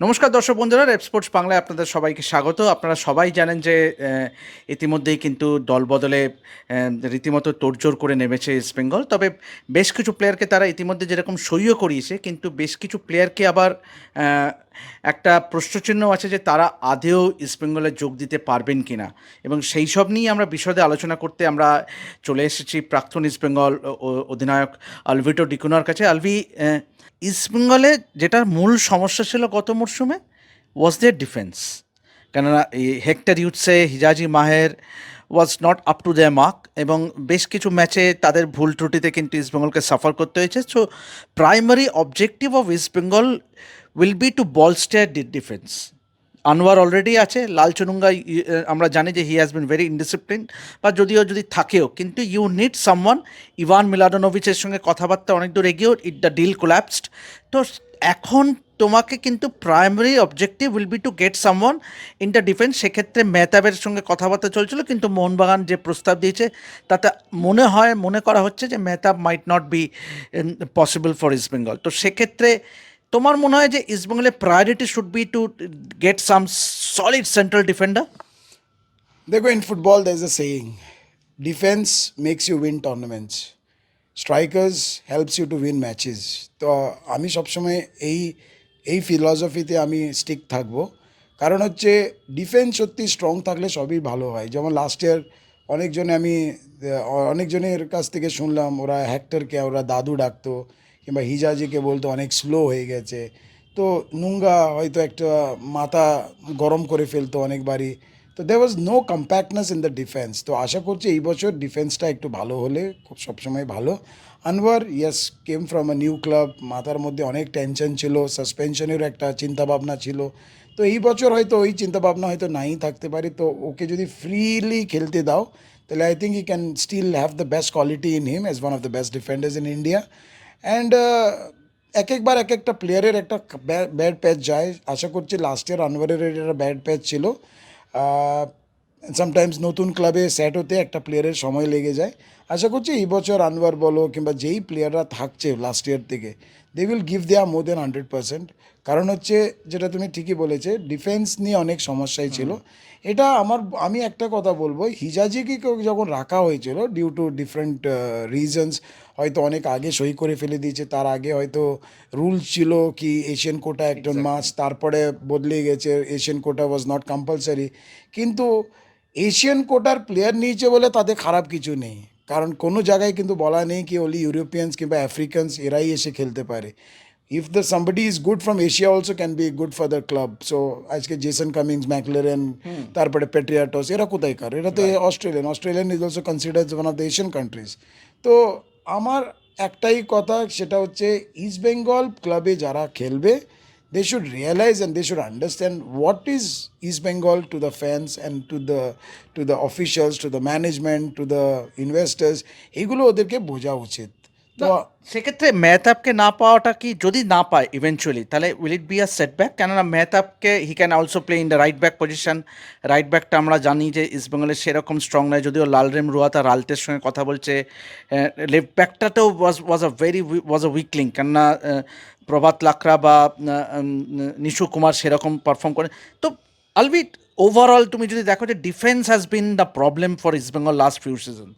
নমস্কার দর্শক বন্ধুরা, রেপ স্পোর্টস বাংলায় আপনাদের সবাইকে স্বাগত। আপনারা সবাই জানেন যে ইতিমধ্যেই কিন্তু দল বদলে রীতিমতো তোড়জোড় করে নেমেছে ইস্টবেঙ্গল তবে বেশ কিছু প্লেয়ারকে তারা ইতিমধ্যে যেরকম সইও করিয়েছে, কিন্তু বেশ কিছু প্লেয়ারকে আবার একটা প্রশ্নচিহ্ন আছে যে তারা আদেও ইস্ট বেঙ্গলে যোগ দিতে পারবেন কিনা। এবং সেই সব নিয়ে আমরা বিশদে আলোচনা করতে আমরা চলে এসেছি প্রাক্তন ইস্ট বেঙ্গল ও- অধিনায়ক আলভিটো ডিকুনার কাছে। আলভি আহ, ইস্ট বেঙ্গলে যেটা মূল সমস্যা ছিল গত মরশুমে ওয়াজ দেয়ার ডিফেন্স কেননা Hector ইউটসে Hijazi Maher was not up to the mark এবং বেশ কিছু ম্যাচে তাদের ভুল ত্রুটিতে কিন্তু ইস্টবেঙ্গলকে সাফার করতে হয়েছে। So primary objective of East Bengal will be to bolster defence Anwar already আছে লাল চুনুঙ্গা ই- আমরা জানি যে he has been very indiscipline বা যদিও যদি থাকেও, কিন্তু ইউ নিড সামওয়ান ইভান মিলাডোনোভিচের সঙ্গে কথাবার্তা অনেক দূর এগিয়েও ইট দ্য ডিল কোল্যাপসড তো এখন তোমাকে কিন্তু primary objective will be to get someone in the defence সেক্ষেত্রে মেহতাবের সঙ্গে কথাবার্তা চলছিল, কিন্তু মোহনবাগান যে প্রস্তাব দিয়েছে, তাতে মনে হয়, মনে করা হচ্ছে যে Mehtab might not be possible for East Bengal তো সেক্ষেত্রে তোমার মনে হয় যে ইস্টবেঙ্গলের priority should be to get some solid central defender দেখো in football there's a a saying defence makes you win tournaments strikers helps you to win matches তো আমি সবসময় এই এই ফিলসফিতে আমি স্টিক থাকব। কারণ হচ্ছে ডিফেন্স সত্যি স্ট্রং থাকলে সবই ভালো হয়। যেমন লাস্ট ইয়ার অনেকজনে আমি অনেকজনের কাছ থেকে শুনলাম, ওরা হ্যাক্টরকে ওরা দাদু ডাকতো। কিংবা হিজাজিকে বলতো অনেক স্লো হয়ে গেছে। তো নুঙ্গা হয়তো একটা মাথা গরম করে ফেলতো অনেকবারই। তো they was no compactness in the defence তো আশা করছি এই বছর ডিফেন্সটা একটু ভালো হলে, খুব সবসময় ভালো। Anwar yes came from a new club মাথার মধ্যে অনেক টেনশন ছিল সাসপেনশনের একটা চিন্তাভাবনা ছিল। তো এই বছর হয়তো ওই চিন্তাভাবনা হয়তো নাই, থাকতে পারে। তো ওকে যদি ফ্রিলি খেলতে দাও, তাহলে I think he can still have the best quality in him as one of the best defenders in India and এক একবার এক একটা প্লেয়ারের একটা ব্যাড প্যাচ যায়। আশা করছি লাস্ট ইয়ার আনওয়ারের একটা ব্যাড প্যাচ ছিল। সামটাইমস নতুন ক্লাবে সেট হতে একটা প্লেয়ারের সময় লেগে যায়। আশা করছি এই বছর আনওয়ার বলো কিংবা যেই প্লেয়াররা থাকছে লাস্ট ইয়ার থেকে দে উইল গিভ দেয়া মোর দেন হান্ড্রেড পার্সেন্ট কারণ হচ্ছে যেটা তুমি ঠিকই বলেছে ডিফেন্স নিয়ে অনেক সমস্যাই ছিল। এটা আমার আমি একটা কথা বলব হিজাজিকে যখন রাখা হয়েছিল ডিউ টু ডিফারেন্ট রিজনস হয়তো অনেক আগে সই করে ফেলে দিয়েছে তার আগে হয়তো রুল ছিল কি এশিয়ান কোটা একজন মাস তারপরে বদলে গেছে Asian quota was not compulsory কিন্তু এশিয়ান কোটার প্লেয়ার নিয়েছে বলে তাদের খারাপ কিছু নেই। কারণ কোনো জায়গায় কিন্তু বলা নেই কি ওলি ইউরোপিয়ানস কিংবা আফ্রিকানস এরাই এসে খেলতে পারে। If the somebody is good from Asia also can be good for the club so আজকে জেসন কামিংস ম্যাকলেরেন তারপরে পেট্রিয়াটস এরা কোথায় কার? এরা তো Australian Australian is also considers one of the Asian countries তো আমার একটাই কথা, সেটা হচ্ছে ইস্ট বেঙ্গল ক্লাবে যারা খেলবে they should realise and they should understand what is East Bengal to the fans and to the to the officials to the management to the investors এগুলো ওদেরকে বোঝা উচিত। সেক্ষেত্রে মেহতাবকে না পাওয়াটা কি যদি না পায় ইভেনচুয়ালি তাহলে will it be a setback কেননা মেহতাবকে he can also play in the right back position right ব্যাকটা আমরা জানি যে ইস্ট বেঙ্গলের সেরকম স্ট্রং নয় যদিও লালরেম রুয়াতা রালতের সঙ্গে কথা বলছে। Left ব্যাকটাতেও was was a very was a weak link কেননা প্রভাত লাকড়া বা নিশু কুমার সেরকম পারফর্ম করে। তো আলবিট ওভারঅল তুমি যদি দেখো যে defence has been the problem for East Bengal last few season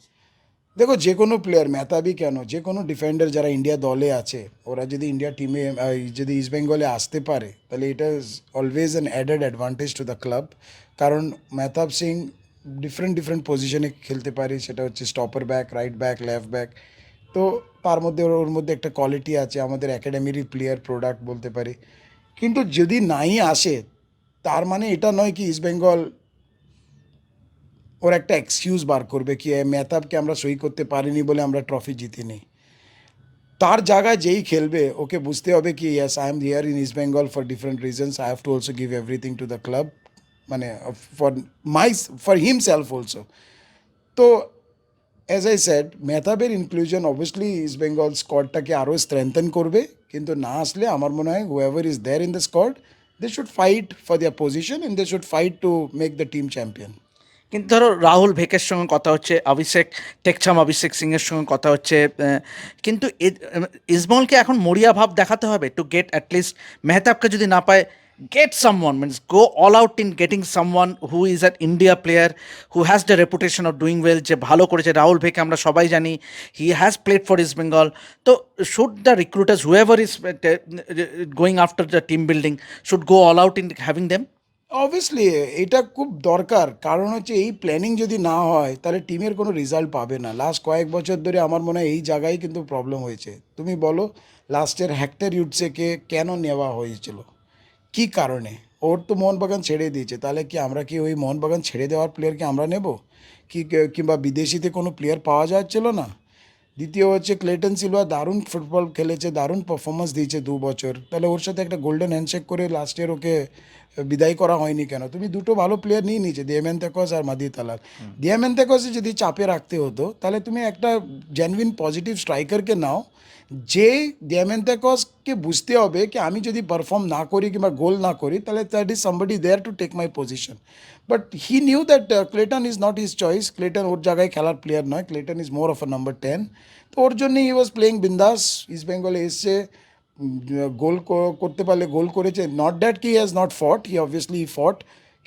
দেখো, যে কোনো প্লেয়ার মেহতাবি কেন? যে কোনো ডিফেন্ডার যারা ইন্ডিয়া দলে আছে, ওরা যদি ইন্ডিয়া টিমে যদি ইস্ট বেঙ্গলে আসতে পারে, তাহলে এটা is always an added advantage to the club কারণ মেহতাব সিং ডিফারেন্ট ডিফারেন্ট পজিশনে খেলতে পারে, সেটা হচ্ছে stopper back right back left back তো তার মধ্যে ওর- মধ্যে একটা কোয়ালিটি আছে, আমাদের একাডেমির প্লেয়ার প্রোডাক্ট বলতে পারি। কিন্তু যদি নাই আসে, তার মানে এটা নয় কি ইস্ট বেঙ্গল ওর একটা এক্সকিউজ বার করবে কি এ মেহতাবকে আমরা সই করতে পারিনি বলে আমরা ট্রফি জিতিনি তার জায়গায় যেই খেলবে ওকে বুঝতে হবে কি yes I am here in East Bengal for different reasons I have to also give everything to the club মানে for my for himself also তো অ্যাজ আই সেড মেহতাবের ইনক্লুশন অবভিয়াসলি ইস্ট বেঙ্গল স্কোয়াডটাকে আরও স্ট্রেংথেন করবে কিন্তু না আসলে আমার মনে হয় whoever is there in the squad they should fight for their position and they should fight to make the team champion কিন্তু ধরো রাহুল ভেকের সঙ্গে কথা হচ্ছে, অভিষেক, টেকছাম অভিষেক সিংয়ের সঙ্গে কথা হচ্ছে কিন্তু ইসবলকে এখন মরিয়া ভাব দেখাতে হবে টু গেট অ্যাটলিস্ট মেহতাবকে যদি না পায়, get someone means go all out in getting someone who is an India player, who has the reputation of doing well, যে ভালো করেছে রাহুল ভেকে আমরা সবাই জানি he has played for East Bengal so should the recruiters whoever is going after the team building should go all out in having them obviously এটা খুব দরকার। কারণ হচ্ছে এই প্ল্যানিং যদি না হয়, তাহলে টিমের কোনো রেজাল্ট পাবে না। লাস্ট কয়েক বছর ধরে আমার মনে হয় এই জায়গায় কিন্তু প্রবলেম হয়েছে। তুমি বলো লাস্টের হ্যাক্টর ইউটসেকে কেন নেওয়া হয়েছিল? কি কারণে? ওর তো মোহনবাগান ছেড়ে দিয়েছে। তাহলে কি আমরা কি ওই মোহনবাগান ছেড়ে দেওয়ার প্লেয়ারকে আমরা নেব? কি, কিংবা বিদেশিতে কোনো প্লেয়ার পাওয়া যাচ্ছিল না? দ্বিতীয় হচ্ছে ক্লেটন সিলভা দারুণ ফুটবল খেলেছে দারুণ পারফরমেন্স দিয়েছে দু বছর। তাহলে ওর সাথে একটা গোল্ডেন হ্যান্ডশেক করে লাস্ট ইয়ার ওকে বিদায় করা হয়নি কেন? তুমি দুটো ভালো প্লেয়ার নিয়ে নিয়েছে দিয়ামেন্তেকস আর মাদি তালাক দিয়ামেন দিয়ামেন্তেকসে যদি চাপে রাখতে হতো তাহলে তুমি একটা জেনুইন পজিটিভ স্ট্রাইকারকে নাও যে দিয়ামেন্তেকসকে বুঝতে হবে কি আমি যদি পারফর্ম না করি কিংবা গোল না করি, তাহলে that is somebody there to take my position but he knew that Clayton is not his choice Clayton ওর জায়গায় খেলার প্লেয়ার নয়। Clayton is more of a number ten তো ওর জন্যই হি ওয়াজ প্লেইং বিন্দাস ইস্ট বেঙ্গলে এসছে। গোল করতে পারলে গোল করেছে। নট দ্যাট কি has not fought he obviously ফট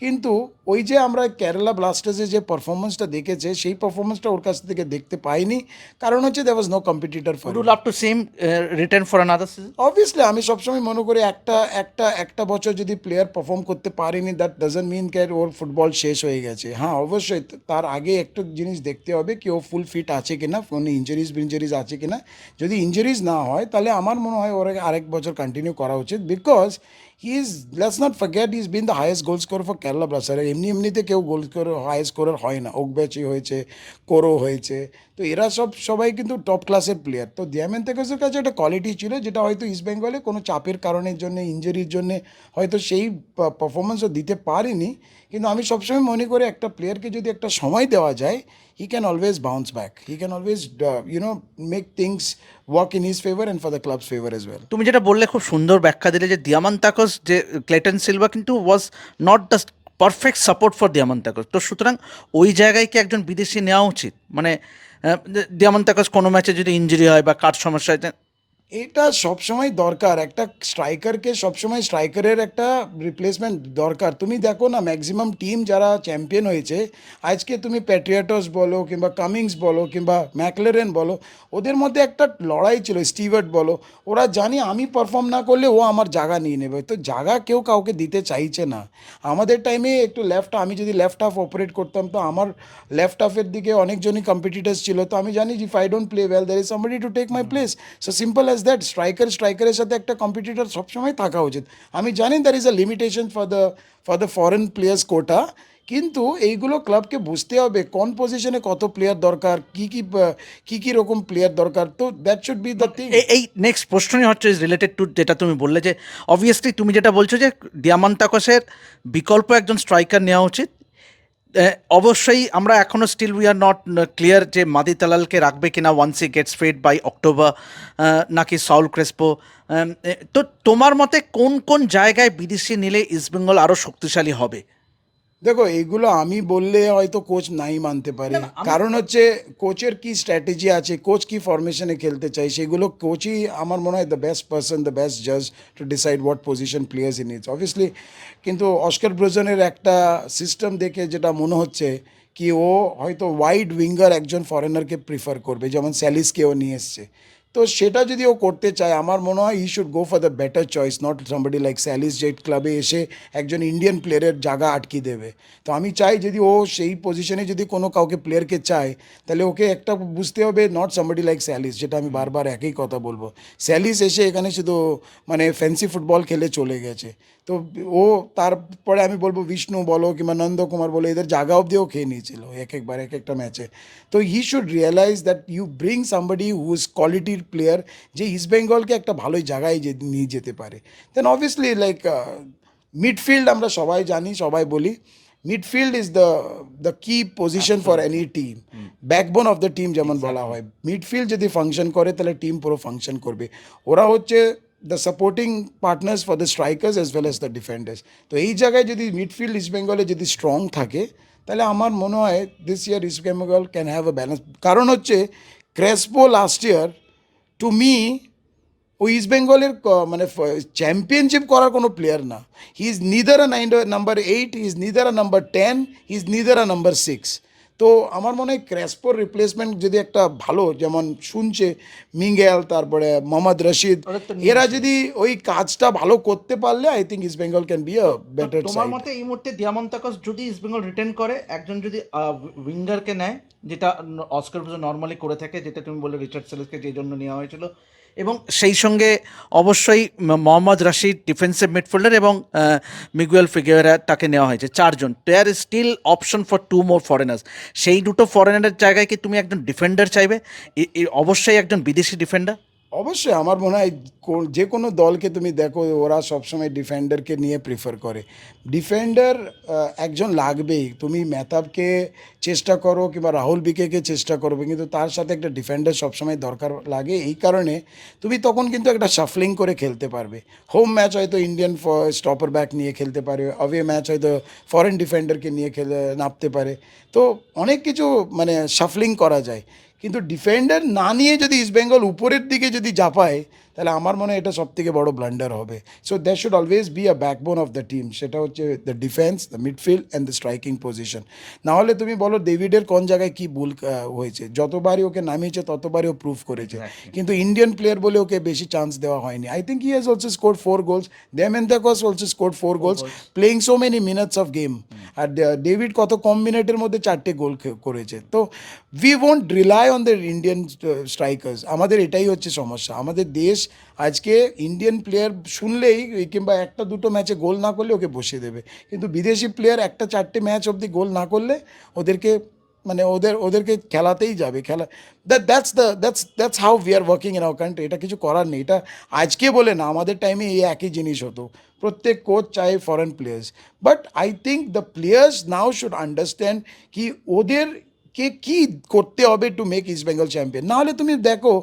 কিন্তু ওই যে আমরা কেরালা ব্লাস্টার্সে যে পারফরমেন্সটা দেখেছে সেই পারফরমেন্সটা ওর কাছ থেকে দেখতে পাইনি। কারণ হচ্ছে there was no competitor for would love to same return for another season obviously আমি সবসময় মনে করি একটা একটা একটা বছর যদি প্লেয়ার পারফর্ম করতে পারেনি দ্যাট ডাজন্ট মিন ক্যার ওর ফুটবল শেষ হয়ে গেছে। হ্যাঁ অবশ্যই তার আগে একটা জিনিস দেখতে হবে কি ও ফুল ফিট আছে কিনা কোনো ইঞ্জুরিজ ইঞ্জুরিজ আছে কিনা। যদি ইঞ্জুরিজ না হয় তাহলে আমার মনে হয় ওর আরেক বছর কন্টিনিউ করা উচিত। Because he is let's not forget is been the highest goal score for Kerala Blaster এমনি এমনিতে কেউ গোল স্কোর হাইয়েস্ট স্কোরার হয় না। ওক ওকব্যাচি হয়েছে কোরো হয়েছে। তো এরা সব, সবাই কিন্তু টপ ক্লাসের প্লেয়ার তো দিয়ামেন তেকসের কাছে একটা কোয়ালিটি ছিল, যেটা হয়তো ইস্ট বেঙ্গলে কোনো চাপের কারণের জন্য ইঞ্জুরির জন্য হয়তো সেই পারফরমেন্সও দিতে পারেনি। কিন্তু আমি সবসময় মনে করি একটা প্লেয়ারকে যদি একটা সময় দেওয়া যায় he can always bounce back he can always you know make things work in his favour and for the club's favour as well তুমি যেটা বললে, খুব সুন্দর ব্যাখ্যা দিলে যে দিয়ামান্তাকস যে ক্লেটন সিলভা কিন্তু was not the perfect support for Diamantakos তো সুতরাং ওই জায়গায় কি একজন বিদেশি নেওয়া উচিত? মানে দিয়ামান্তাকস কোনো ম্যাচে যদি ইঞ্জুরি হয় বা কার সমস্যা হয় এটা সবসময় দরকার। একটা স্ট্রাইকারকে সবসময় স্ট্রাইকারের একটা রিপ্লেসমেন্ট দরকার। তুমি দেখো না ম্যাক্সিমাম টিম যারা চ্যাম্পিয়ন হয়েছে, আজকে তুমি প্যাট্রিয়াটস বলো কিংবা কামিংস বলো কিংবা ম্যাকলেরেন বলো, ওদের মধ্যে একটা লড়াই ছিল স্টিভার্ট বলো। ওরা জানি আমি পারফর্ম না করলে ও আমার জায়গা নিয়ে নেবে। তো জায়গা কেউ কাউকে দিতে চাইছে না। আমাদের টাইমে একটু লেফট আমি যদি লেফট হাফ অপারেট করতাম, তো আমার লেফট হাফের দিকে অনেকজনই কম্পিটিটার্স ছিল। তো আমি জানি if I don't play well there is somebody to take my place so simple as that striker স্ট্রাইকারের সাথে একটা কম্পিটিটর সবসময় থাকা উচিত। আমি জানি there is a limitation for the for the foreign players quota কিন্তু এইগুলো ক্লাবকে বুঝতে হবে কোন পজিশনে কত প্লেয়ার দরকার কী কী কী কী রকম প্লেয়ার দরকার তো that should be the thing এই নেক্সট প্রশ্নই হচ্ছে রিলেটেড টু যেটা তুমি বললে যে অবভিয়াসলি তুমি যেটা বলছো যে দিয়ামান্তাকসের বিকল্প একজন স্ট্রাইকার নেওয়া উচিত অবশ্যই আমরা এখনও still we are not clear যে মাদি তালালকে রাখবে কিনা once he gets fit by October নাকি সাউল ক্রেসপো। তো তোমার মতে কোন কোন জায়গায় বিদেশি নিলে ইস্টবেঙ্গল আরও শক্তিশালী হবে? দেখো এইগুলো আমি বললে হয়তো কোচ নাই মানতে পারে। কারণ হচ্ছে কোচের কি স্ট্র্যাটেজি আছে কোচ কি ফরমেশনে খেলতে চাই সেগুলো কোচই আমার মনে হয় the best person the best জাজ to decide what position players in it's obviously কিন্তু অস্কার ব্রোজনের একটা সিস্টেম দেখে যেটা মনে হচ্ছে কি ও হয়তো ওয়াইড উইঙ্গার একজন ফরেনারকে প্রিফার করবে যেমন স্যালিসকেও নিয়ে এসছে। তো সেটা যদি ও করতে চায়, আমার মনে হয় he should go for the better choice not somebody like স্যালিস jet ক্লাবে এসে একজন ইন্ডিয়ান প্লেয়ারের জায়গা আটকে দেবে। তো আমি চাই যদি ও সেই পজিশনে যদি কোনো কাউকে প্লেয়ারকে চায়, তাহলে ওকে একটা বুঝতে হবে নট সামবডি লাইক স্যালিস যেটা আমি বারবার একই কথা বলব। স্যালিস এসে এখানে শুধু মানে ফ্যান্সি ফুটবল খেলে চলে গেছে। তো ও তারপরে আমি বলব বিষ্ণু বলো কিংবা নন্দকুমার বলো এদের জায়গা অবধিও খেয়ে নিয়েছিল এক একবার এক একটা ম্যাচে তো he should realize that you bring somebody whose কোয়ালিটির প্লেয়ার যে ইস্ট বেঙ্গলকে একটা ভালোই জায়গায় যে নিয়ে যেতে পারে। দেন অবভিয়াসলি লাইক মিডফিল্ড আমরা সবাই জানি সবাই বলি মিডফিল্ড ইজ দ্য দ্য কি position for any team backbone of the team যেমন বলা হয়। মিডফিল্ড যদি ফাংশন করে তাহলে টিম পুরো ফাংশন করবে। ওরা হচ্ছে the supporting partners for the strikers as well as the defenders তো এই জায়গায় যদি মিডফিল্ড ইস্ট বেঙ্গলে যদি স্ট্রং থাকে তাহলে আমার মনে হয় this year East Bengal can have a balance কারণ হচ্ছে Crespo last year to me ও ইস্ট বেঙ্গলের ক- মানে চ্যাম্পিয়নশিপ করার কোনো প্লেয়ার না he is neither a nine number eight he is neither a number ten he is neither a number six তো আমার মনে হয় ক্র্যাসপোর রিপ্লেসমেন্ট যদি একটা ভালো যেমন শুনছে মিঙ্গেল তারপরে মোহাম্মদ রশিদ এরা যদি ওই কাজটা ভালো করতে পারলে I think East Bengal can be a better তোমার মতে এই মুহূর্তে দিয়ামন্তাকস যদি ইস্ট বেঙ্গল রিটার্ন করে একজন যদি উইঙ্গারকে নেয় যেটা অস্কার নর্মালি করে থাকে যেটা তুমি বলে রিচার্ড সেলেসকে যে জন্য নেওয়া হয়েছিল এবং সেই সঙ্গে অবশ্যই মোহাম্মদ রাশিদ ডিফেন্সিভ মিডফিল্ডার এবং মিগুয়েল ফিগুয়েরা তাকে নেওয়া হয়েছে। চারজন। There is still option for two more foreigners সেই দুটো ফরেনারের জায়গায় কি তুমি একজন ডিফেন্ডার চাইবে? অবশ্যই একজন বিদেশি ডিফেন্ডার অবশ্যই, আমার মনে হয় যে কোনো দলকে তুমি দেখো, ওরা সবসময় ডিফেন্ডারকে নিয়ে প্রিফার করে। ডিফেন্ডার একজন লাগবেই। তুমি মেহতাবকে চেষ্টা করো কিংবা রাহুল বিকেকে চেষ্টা করবে কিন্তু তার সাথে একটা ডিফেন্ডার সবসময় দরকার লাগে। এই কারণে তুমি তখন কিন্তু একটা শাফলিং করে খেলতে পারবে। হোম ম্যাচ হয়তো ইন্ডিয়ান স্টপার ব্যাক নিয়ে খেলতে পারে অ্যাওয়ে ম্যাচ হয়তো ফরেন ডিফেন্ডারকে নিয়ে খেলে নামতে পারে। তো অনেক কিছু মানে শাফলিং করা যায়। কিন্তু ডিফেন্ডার না নিয়ে যদি ইস্টবেঙ্গল উপরের দিকে যদি জাপায় তাহলে আমার মনে হয় এটা সব থেকে বড় ব্লান্ডার হবে। So that should always be a backbone of the team সেটা হচ্ছে the defence the midfield and the striking position নাহলে তুমি বলো ডেভিডের কোন জায়গায় কি ভুল হয়েছে? যতবারই ওকে নামিয়েছে ততবারই ও প্রুভ করেছে। কিন্তু ইন্ডিয়ান প্লেয়ার বলে ওকে বেশি চান্স দেওয়া হয়নি। I think he has also score four goals Diamantakos also score four goals playing so many minutes of game R David কত কম মিনিটের মধ্যে চারটে গোল করেছে। তো we won't rely on the Indian strikers আমাদের এটাই হচ্ছে সমস্যা। আমাদের দেশ আজকে ইন্ডিয়ান প্লেয়ার শুনলেই কিংবা একটা দুটো ম্যাচে গোল না করলে ওকে বসিয়ে দেবে। কিন্তু বিদেশি প্লেয়ার একটা চারটে ম্যাচ অবধি গোল না করলে ওদেরকে মানে ওদের, ওদেরকে খেলাতেই যাবে। খেলা that that's the that's that's how we are working in our country এটা কিছু করার নেই। এটা আজকে বলে না, আমাদের টাইমে এই একই জিনিস হতো। প্রত্যেক কোচ চাই foreign players but I think the players now should understand কি ওদের কে কি করতে হবে to make East Bengal champion নাহলে তুমি দেখো,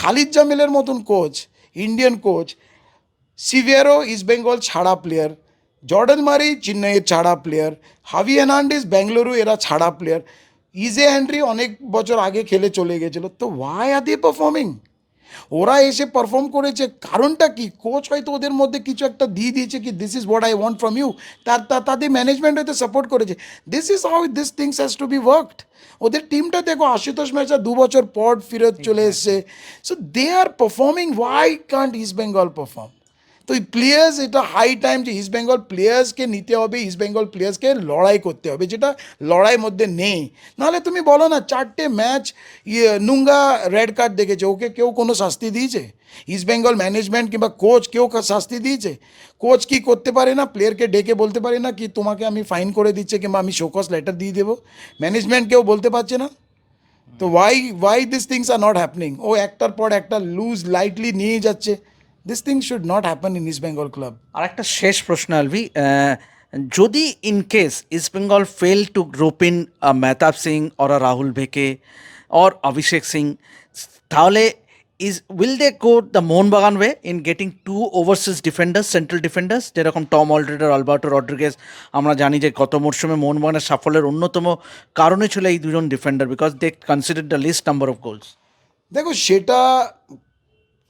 খালিদ জামিলের মতন কোচ ইন্ডিয়ান কোচ সিভিয়ারো ইস্ট বেঙ্গল ছাড়া প্লেয়ার জর্ডন মারি চেন্নাইয়ের ছাড়া প্লেয়ার হাভি হেনান্ডিস বেঙ্গালুরু এরা ছাড়া প্লেয়ার ইজে হ্যান্ড্রি অনেক বছর আগে খেলে চলে গেছিল, তো ওয়াই আর দি পারফর্মিং ওরা এসে পারফর্ম করেছে। কারণটা কি? কোচ হয়তো ওদের মধ্যে কিছু একটা দিয়ে দিয়েছে কি this is what I want from you তার তাদের ম্যানেজমেন্ট হয়তো সাপোর্ট করেছে। This is how this things has to be worked ওদের টিমটা দেখো আশুতোষ মেচা দু বছর পর ফিরত চলে এসছে। So they are performing why can't East Bengal perform তো প্লেয়ার্স এটা হাই টাইম যে ইস্ট বেঙ্গল প্লেয়ার্সকে নিতে হবে ইস্ট বেঙ্গল প্লেয়ার্সকে লড়াই করতে হবে, যেটা লড়াইয়ের মধ্যে নেই। নাহলে তুমি বলো না, চারটে ম্যাচ ইয়ে নুঙ্গা রেড কার্ড দেখেছে, ওকে কেউ কোনো শাস্তি দিয়েছে? ইস্ট বেঙ্গল ম্যানেজমেন্ট কিংবা কোচ কেউ শাস্তি দিয়েছে? কোচ কি করতে পারে না? প্লেয়ারকে ডেকে বলতে পারে না কি তোমাকে আমি ফাইন করে দিচ্ছে কিংবা আমি শোকস লেটার দিয়ে দেবো? ম্যানেজমেন্ট কেউ বলতে পারছে না? তো why why this things are not happening ও একটার পর একটা লুজ লাইটলি নিয়ে যাচ্ছে। This thing should not happen in East Bengal club আর একটা শেষ প্রশ্ন আলভি। যদি in case East Bengal fail to group in Mehtab Singh or Rahul Bheke or Abhishek Singh তাহলে is will they go the Mohun Bagan way in getting two overseas defenders central defenders যেরকম Tom Aldred Alberto Rodrigues আমরা জানি যে গত মরশুমে মোহনবাগানের সাফল্যের অন্যতম কারণে ছিল এই দুজন defender because they consider the list number of goals দেখো সেটা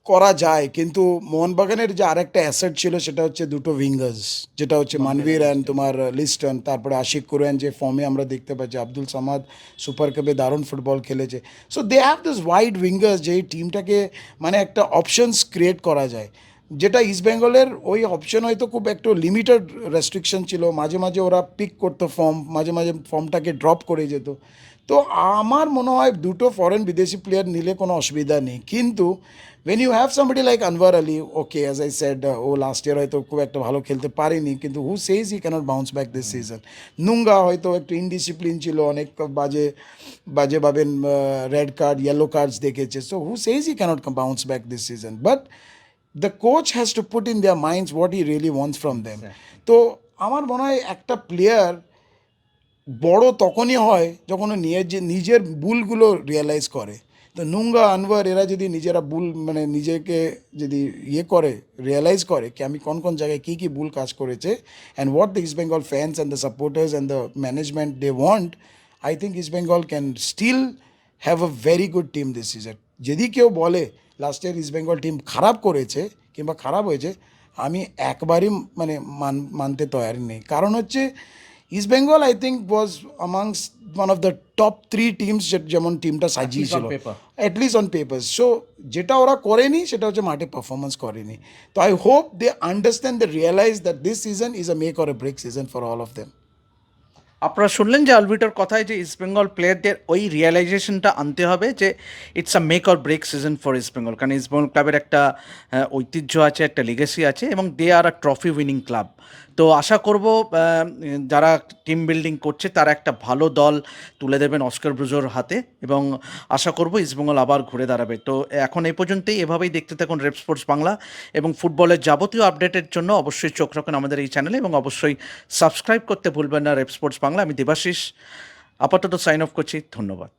করা যায় কিন্তু মোহনবাগানের যে আরেকটা অ্যাসেট ছিল সেটা হচ্ছে দুটো উইঙ্গার্স যেটা হচ্ছে মানবীর অ্যান্ড তোমার লিস্টন তারপরে আশিক কুরআন যে ফর্মে আমরা দেখতে পাচ্ছি আব্দুল সামাদ সুপার কাপে দারুণ ফুটবল খেলেছে। So they have this wide wingers যে এই টিমটাকে মানে একটা অপশনস ক্রিয়েট করা যায়। যেটা ইস্ট বেঙ্গলের ওই অপশন হয়তো খুব একটু লিমিটেড রেস্ট্রিকশন ছিল মাঝে মাঝে ওরা পিক করতো ফর্ম মাঝে মাঝে ফর্মটাকে ড্রপ করে যেত। তো আমার মনে হয় দুটো ফরেন বিদেশি প্লেয়ার নিলে কোনো অসুবিধা নেই। কিন্তু when you have somebody like Anwar Ali okay as I said O last year হয়তো খুব একটা ভালো খেলতে পারেনি কিন্তু who says he cannot bounce back this season নুঙ্গা হয়তো একটু ইনডিসিপ্লিন ছিল অনেক বাজে বাজে ভাবেন রেড কার্ড ইয়েলো কার্ডস দেখেছে। So who says he cannot bounce back this season but the coach has to put in their minds what he really wants from them তো আমার মনে হয় একটা প্লেয়ার বড় তখনই হয় যখন ও যে নিজের ভুলগুলো রিয়েলাইজ করে। তো নুঙ্গা, আনওয়ার এরা যদি নিজেরা ভুল মানে নিজেকে যদি ইয়ে করে রিয়েলাইজ করে কি আমি কোন কোন জায়গায় কী কী ভুল কাজ করেছে and what the East Bengal fans and the supporters and the management they want I think East Bengal can still have a very good team this season যদি কেউ বলে last year East Bengal team খারাপ করেছে কিংবা খারাপ হয়েছে, আমি একবারই মানে মান, মানতে তৈরি নেই। কারণ হচ্ছে East Bengal I think was amongst one of the top three teams যেমন টিমটা সাজিয়েছিল. At least on paper so যেটা ওরা করেনি সেটা হচ্ছে মাঠে পারফরমেন্স করেনি। তো I hope they understand they realize that this season is a make or a break season for all of them আপনারা শুনলেন যে আলভিটার কথায় যে ইস্টবেঙ্গল প্লেয়ারদের ওই রিয়েলাইজেশনটা আনতে হবে যে it's a make or break season for East Bengal কারণ ইস্টবেঙ্গল ক্লাবের একটা ঐতিহ্য আছে একটা লিগেসি আছে এবং they are a trophy winning club তো আশা করব যারা টিম বিল্ডিং করছে তারা একটা ভালো দল তুলে দেবেন অস্কার ব্রুজোর হাতে এবং আশা করব ইস্টবেঙ্গল আবার ঘুরে দাঁড়াবে। তো এখন এই পর্যন্তই, এভাবেই দেখতে থাকুন রেপ স্পোর্টস বাংলা এবং ফুটবলের যাবতীয় আপডেটের জন্য অবশ্যই চোখ রাখুন আমাদের এই চ্যানেলে এবং অবশ্যই সাবস্ক্রাইব করতে ভুলবেন না রেপ স্পোর্টস বাংলা আমি দেবাশিস, আপাতত সাইন অফ করছি, ধন্যবাদ।